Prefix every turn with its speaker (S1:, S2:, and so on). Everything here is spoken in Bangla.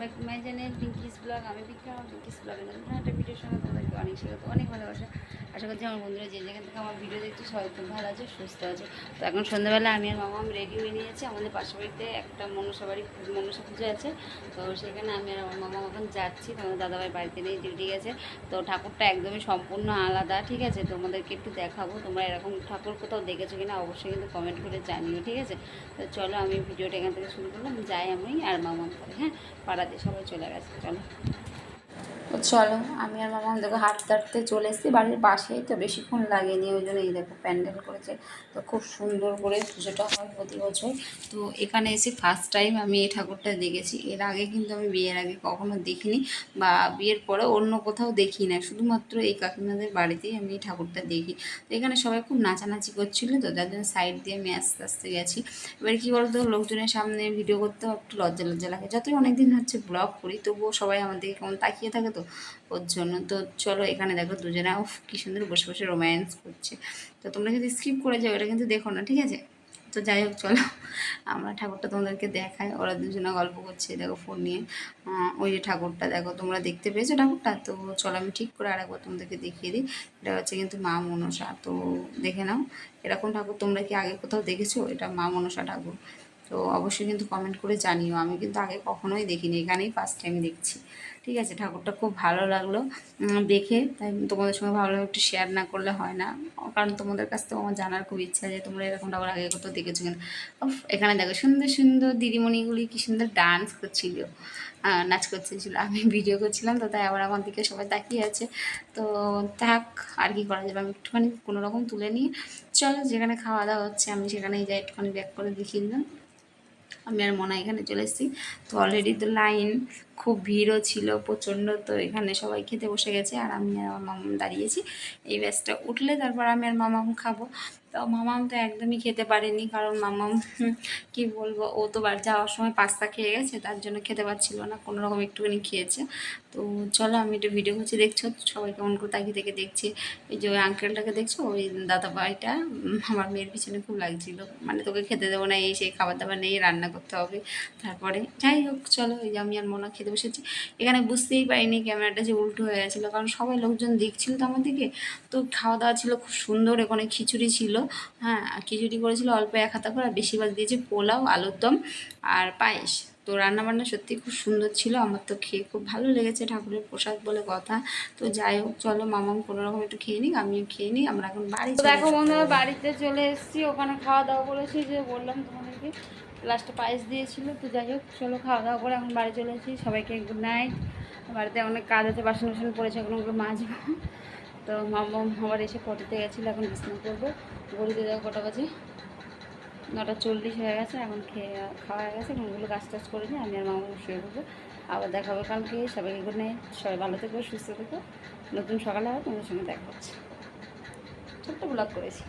S1: মাই চ্যানেল পিঙ্কিস ব্লগ আমি বিক্রম পিঙ্কিস ব্লগে নতুন একটা ভিডিওর সঙ্গে তোমাদেরকে অনেক স্বাগত অনেক ভালোবাসা। আশা করছি আমার বন্ধুরা যে যেখান থেকে আমার ভিডিও দেখছ, সবাই খুব ভালো আছে, সুস্থ আছে। তো এখন সন্ধ্যাবেলা আমি আর মামা রেডি হয়ে নিয়েছি। আমাদের পাশের বাড়িতে একটা মনসা বাড়ি, মনসা পুজো আছে। তো সেখানে আমি আর আমার মামা এখন যাচ্ছি। তোমাদের দাদাভাই বাড়িতে নেই ডিউটি গেছে। তো ঠাকুরটা একদমই সম্পূর্ণ আলাদা, ঠিক আছে? তোমাদেরকে একটু দেখাবো, তোমরা এরকম ঠাকুর কোথাও দেখেছ কিনা, অবশ্যই কিন্তু কমেন্ট করে জানিও, ঠিক আছে? তো চলো আমি ভিডিওটা এখান থেকে শুরু করলাম, যাই আমি আর মামা করে হ্যাঁ পাড়াতে সবাই চলে গেছে চলো। তো চলো, আমি আর মামা দেখো হাঁটতে হাঁটতে চলে এসেছি। বাড়ির পাশেই তো বেশিক্ষণ লাগেনি, ওই জন্য এই দেখো প্যান্ডেল করেছে। তো খুব সুন্দর করে পুজোটা হয় প্রতি বছর। তো এখানে এসে ফার্স্ট টাইম আমি এই ঠাকুরটা দেখেছি। এর আগে কিন্তু আমি বিয়ের আগে কখনো দেখিনি বা বিয়ের পরে অন্য কোথাও দেখি না শুধুমাত্র এই কাকিমাদের বাড়িতেই আমি এই ঠাকুরটা দেখি। তো এখানে সবাই খুব নাচানাচি করছিল, তো যার জন্য সাইড দিয়ে আমি আস্তে আস্তে গেছি। এবার কী বলতো, লোকজনের সামনে ভিডিও করতেও একটু লজ্জা লজ্জা লাগে। যতই অনেকদিন হচ্ছে ব্লগ করি, তবুও সবাই আমাদেরকে কেমন তাকিয়ে থাকে তো ওর জন্য। তো চলো এখানে দেখো দুজনে, উফ, কী সুন্দর বসে বসে রোম্যান্স করছে। তো তোমরা যদি স্কিপ করে যাও, এটা কিন্তু দেখো না, ঠিক আছে? তো যাই হোক, চলো। আমরা ঠাকুরটা তোমাদেরকে দেখাই। ওরা দুজনে গল্প করছে, দেখো ফোন নিয়ে। ওই যে ঠাকুরটা, দেখো, তোমরা দেখতে পেয়েছ ঠাকুরটা? তো চলো আমি ঠিক করে আরেকবার তোমাদেরকে দেখিয়ে দিই। এটা হচ্ছে কিন্তু মা মনসা। তো দেখে নাও, এরকম ঠাকুর তোমরা কি আগে কোথাও দেখেছ? এটা মা মনসা ঠাকুর। তো অবশ্যই কিন্তু কমেন্ট করে জানিও। আমি কিন্তু আগে কখনোই দেখিনি, এখানেই ফার্স্ট টাইম দেখছি। ঠিক আছে, ঠাকুরটা খুব ভালো লাগল দেখে। তাই তোমাদের সঙ্গে ভালো একটু শেয়ার না করলে হয় না। কারণ তোমাদের কাছ থেকে আমার জানার খুব ইচ্ছা যে তোমরা এরকম ঠাকুর আগে কোথাও দেখেছ কিনা। এখানে দেখো, সুন্দর সুন্দর দিদিমণিগুলি কি সুন্দর ডান্স করছিল নাচ করতেছিল আমি ভিডিও করছিলাম তো, তাই আবার আমার দিকে সবাই তাকিয়ে আছে। তো থাক, আর কি করা যাবে? আমি একটুখানি কোনো রকম তুলে নিয়ে চলো, যেখানে খাওয়া দাওয়া হচ্ছে, আমি সেখানেই যাই, একটুখানি ব্যাক করে দেখিয়ে দিলাম। আমি আর মনে এখানে চলে এসেছি। তো অলরেডি তো লাইন খুব ভিড়ও ছিল, প্রচণ্ড, তো এখানে সবাই খেতে বসে গেছে আর আমি আর আমার মামাম দাঁড়িয়েছি। এই ব্যাচটা উঠলে তারপর আমি আর মামাম খাব। তো মামাম তো একদমই খেতে পারেনি, কারণ মামাম, কি বলব, ও তো বাড়ি যাওয়ার সময় পাস্তা খেয়ে গেছে, তার জন্য খেতে পারছিল না, কোনো রকম একটুখানি খেয়েছে। তো চলো, আমি একটু ভিডিও করছি, দেখছ? সবাই কেমন করে তাকিয়ে থেকে দেখছি। এই যে ওই আঙ্কেলটাকে দেখছ? ওই দাদা ভাইটা আমার মেয়ের পিছনে খুব লাগছিল। মানে তোকে খেতে দেবো না, এই সেই খাবার দাবার নেই রান্না করতে হবে। তারপরে, যাই হোক, চলো যে আমি আর মনে খেতে বসেছি। এখানে বুঝতেই পারিনি ক্যামেরাটা যে উল্টো হয়ে গেছিল, কারণ সবাই লোকজন দেখছিল তো আমার দিকে তো খাওয়া দাওয়া ছিল খুব সুন্দর এখানে খিচুড়ি ছিল। হ্যাঁ খিচুড়ি করেছিল অল্প এক হাতা করে, আর বেশিরভাগ দিয়েছে পোলাও আলুর দম আর পায়েস। তো রান্নাবান্না সত্যি খুব সুন্দর ছিল। আমার তো খেয়ে খুব ভালো লেগেছে ঠাকুরের প্রসাদ বলে কথা। তো যাই হোক চলো মামাম কোনো রকম একটু খেয়ে নিক আমিও খেয়ে নিই আমরা এখন বাড়ি দেখো বন্ধুরা বাড়িতে চলে এসেছি ওখানে খাওয়া দাওয়া করেছি যে বললাম তোমাদেরকে লাস্টে পায়েস দিয়েছিল। তো যাই হোক চলো খাওয়া দাওয়া করে এখন বাড়ি চলে এসেছি সবাইকে গুড নাইট বাড়িতে অনেক কাজ আছে বাসন বাসন পড়েছে এখন ওগুলো মাজবো। তো মামা আবার এসে ফটোতে গেছিল এখন বিছনা করব। গরুতে যাব কটা বাজে। নটা চল্লিশ হয়ে গেছে, এখন খেয়ে খাওয়া হয়ে গেছে ঘুমগুলো গাছ টাছ করে নিই আমি আর মামা শুয়ে পড়ব আবার দেখা হবে কালকে সবাই গুড সবাই ভালো থেকো, সুস্থ থেকো। নতুন সকালে আবার তোমাদের সঙ্গে দেখা হচ্ছে। ছোট্ট ব্লগ করেছি।